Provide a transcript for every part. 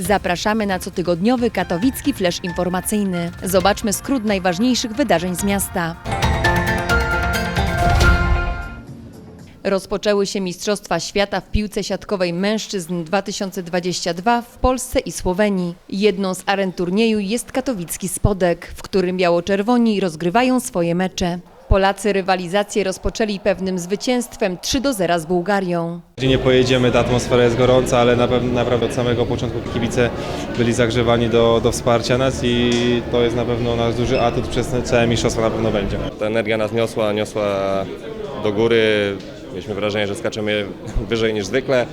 Zapraszamy na cotygodniowy katowicki flash informacyjny. Zobaczmy skrót najważniejszych wydarzeń z miasta. Rozpoczęły się Mistrzostwa Świata w piłce siatkowej mężczyzn 2022 w Polsce i Słowenii. Jedną z aren turnieju jest katowicki Spodek, w którym biało-czerwoni rozgrywają swoje mecze. Polacy rywalizację rozpoczęli pewnym zwycięstwem 3 do 0 z Bułgarią. Gdzie nie pojedziemy, ta atmosfera jest gorąca, ale na pewno, naprawdę od samego początku kibice byli zagrzewani do, do wsparcia nas i to jest na pewno nasz duży atut przez całe mistrzostwo na pewno będzie. Ta energia nas niosła, niosła do góry. Mieliśmy wrażenie, że skaczemy wyżej niż zwykle.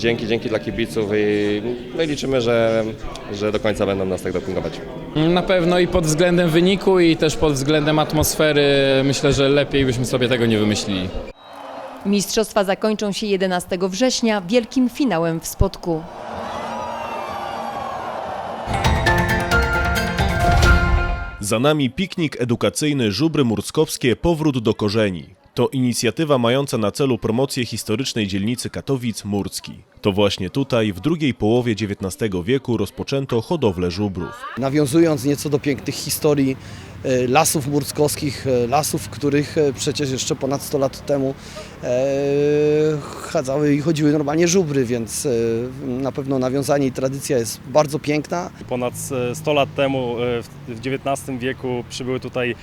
Dzięki, dzięki dla kibiców i, no i liczymy, że, że do końca będą nas tak dopingować. Na pewno i pod względem wyniku i też pod względem atmosfery myślę, że lepiej byśmy sobie tego nie wymyślili. Mistrzostwa zakończą się 11 września wielkim finałem w Spodku. Za nami piknik edukacyjny Żubry Murskowskie Powrót do korzeni. To inicjatywa mająca na celu promocję historycznej dzielnicy Katowic Murski. To właśnie tutaj w drugiej połowie XIX wieku rozpoczęto hodowlę żubrów. nawiązując nieco do pięknych historii e, lasów murskowskich, e, lasów, w których e, przecież jeszcze ponad 100 lat temu e, chadzały i chodziły normalnie żubry, więc e, na pewno nawiązanie i tradycja jest bardzo piękna. Ponad e, 100 lat temu, w- XIX wieku, przybyły tutaj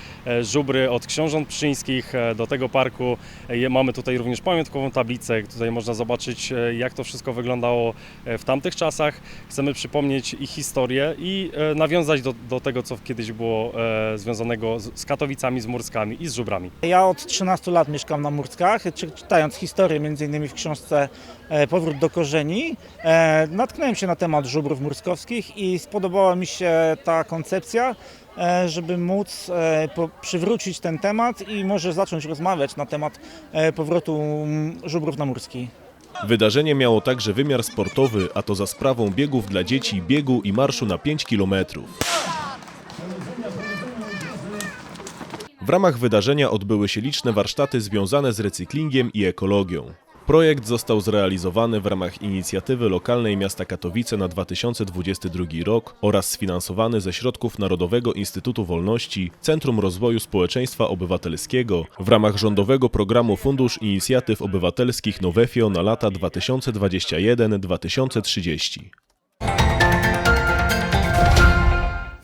żubry od książąt pszczyńskich e, do tego parku. E, Mamy tutaj również pamiątkową tablicę. Tutaj można zobaczyć, e, jak to wszystko wyglądało e, w tamtych czasach. Chcemy przypomnieć ich historię i nawiązać do, do tego, co kiedyś było związanego z, Katowicami, z Murskami i z żubrami. Ja od 13 lat mieszkam na Murskach, czy- czytając historię między innymi w książce Powrót do korzeni, natknąłem się na temat żubrów murskowskich i spodobała mi się ta koncepcja, żeby móc e, przywrócić ten temat i może zacząć rozmawiać na temat e, powrotu mm, żubrów na Murski. Wydarzenie miało także wymiar sportowy, a to za sprawą biegów dla dzieci, biegu i marszu na 5 kilometrów. W ramach wydarzenia odbyły się liczne warsztaty związane z recyklingiem i ekologią. Projekt został zrealizowany w ramach inicjatywy lokalnej miasta Katowice na 2022 rok oraz sfinansowany ze środków Narodowego Instytutu Wolności, Centrum Rozwoju Społeczeństwa Obywatelskiego w ramach rządowego programu Fundusz Inicjatyw Obywatelskich Nowefio na lata 2021-2030.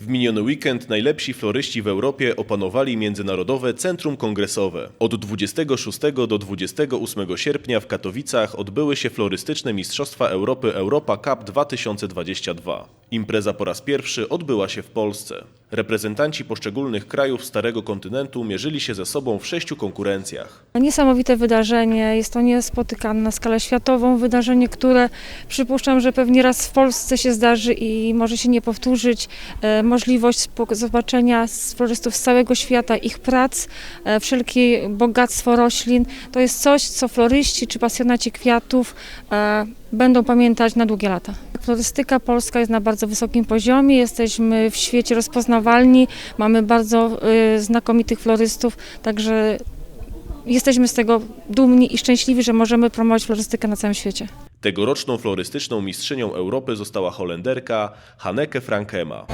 W miniony weekend najlepsi floryści w Europie opanowali Międzynarodowe Centrum Kongresowe. Od 26 do 28 sierpnia w Katowicach odbyły się florystyczne Mistrzostwa Europy Europa Cup 2022. Impreza po raz pierwszy odbyła się w Polsce. Reprezentanci poszczególnych krajów Starego Kontynentu mierzyli się ze sobą w sześciu konkurencjach. Niesamowite wydarzenie, jest to niespotykane na skalę światową, wydarzenie, które przypuszczam, że pewnie raz w Polsce się zdarzy i może się nie powtórzyć. E, możliwość zobaczenia florystów z całego świata, ich prac, e, wszelkie bogactwo roślin, to jest coś, co floryści czy pasjonaci kwiatów e, będą pamiętać na długie lata. Florystyka polska jest na bardzo wysokim poziomie, jesteśmy w świecie rozpoznawalni, mamy bardzo e, znakomitych florystów, także jesteśmy z tego dumni i szczęśliwi, że możemy promować florystykę na całym świecie. Tegoroczną florystyczną mistrzynią Europy została Holenderka Hanneke Frankema.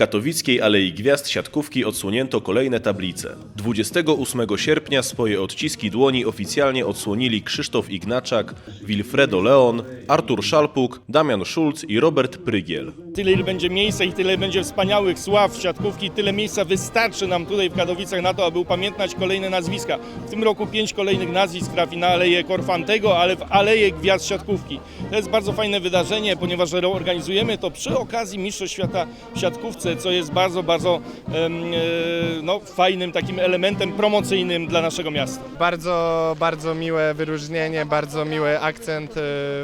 Katowickiej Alei Gwiazd siatkówki odsłonięto kolejne tablice. 28 sierpnia swoje odciski dłoni oficjalnie odsłonili Krzysztof Ignaczak, Wilfredo Leon, Artur Szalpuk, Damian Schulz i Robert Prygiel. Tyle ile będzie miejsca i tyle będzie wspaniałych sław siatkówki, tyle miejsca wystarczy nam tutaj w Katowicach na to, aby upamiętniać kolejne nazwiska. W tym roku pięć kolejnych nazwisk trafi na Aleję Korfantego, ale w Aleję Gwiazd Siatkówki. To jest bardzo fajne wydarzenie, ponieważ organizujemy to przy okazji Mistrzostw Świata w siatkówce, co jest bardzo, bardzo e, no, fajnym takim elementem promocyjnym dla naszego miasta. Bardzo, bardzo miłe wyróżnienie, bardzo miły akcent y,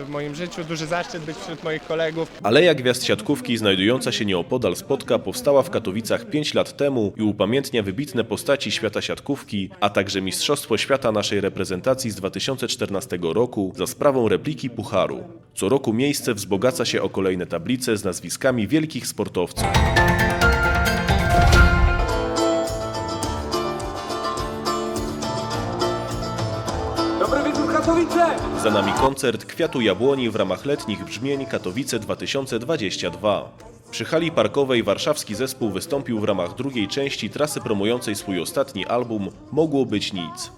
w moim życiu, duży zaszczyt być wśród moich kolegów. Aleja Gwiazd Siatkówki, znajdująca się nieopodal Spotka, powstała w Katowicach 5 lat temu i upamiętnia wybitne postaci świata siatkówki, a także Mistrzostwo Świata naszej reprezentacji z 2014 roku za sprawą repliki Pucharu. Co roku miejsce wzbogaca się o kolejne tablice z nazwiskami wielkich sportowców. Za nami koncert Kwiatu Jabłoni w ramach letnich brzmień Katowice 2022. Przy hali parkowej warszawski zespół wystąpił w ramach drugiej części trasy promującej swój ostatni album Mogło być nic.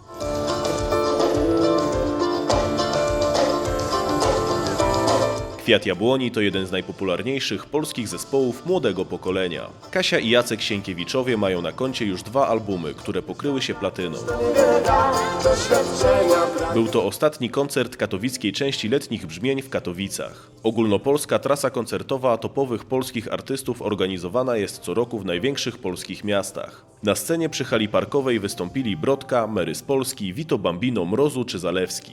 Kwiat Jabłoni to jeden z najpopularniejszych polskich zespołów młodego pokolenia. Kasia i Jacek Sienkiewiczowie mają na koncie już dwa albumy, które pokryły się platyną. Był to ostatni koncert katowickiej części letnich brzmień w Katowicach. Ogólnopolska trasa koncertowa topowych polskich artystów organizowana jest co roku w największych polskich miastach. Na scenie przy hali parkowej wystąpili Brodka, Mary z Polski, Vito Bambino, Mrozu czy Zalewski.